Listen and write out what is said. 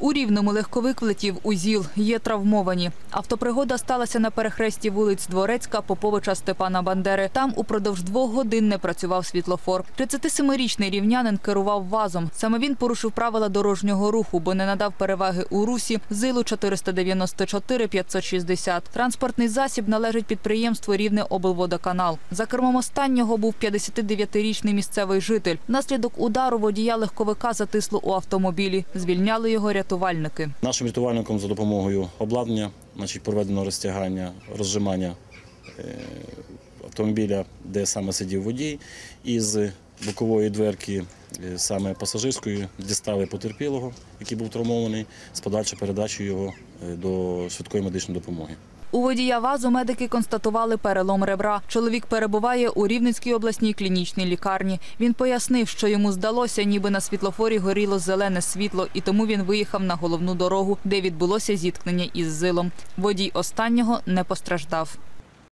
У Рівному легковик влетів у ЗІЛ. Є травмовані. Автопригода сталася на перехресті вулиць Дворецька, Поповича, Степана Бандери. Там упродовж двох годин не працював світлофор. 37-річний рівнянин керував вазом. Саме він порушив правила дорожнього руху, бо не надав переваги у русі ЗИЛу 494-560. Транспортний засіб належить підприємству Рівне облводоканал. За кермом останнього був 59-річний місцевий житель. Внаслідок удару водія легковика затисло у автомобілі. Звільняли його рятувальники. Нашим рятувальникам за допомогою обладнання, значить, проведено розтягання, розжимання е, автомобіля, де саме сидів водій, із бокової дверки, е, саме пасажирської, дістали потерпілого, який був травмований, з подальшою передачею його е, до швидкої медичної допомоги. У водія вазу медики констатували перелом ребра. Чоловік перебуває у Рівненській обласній клінічній лікарні. Він пояснив, що йому здалося, ніби на світлофорі горіло зелене світло, і тому він виїхав на головну дорогу, де відбулося зіткнення із зилом. Водій останнього не постраждав.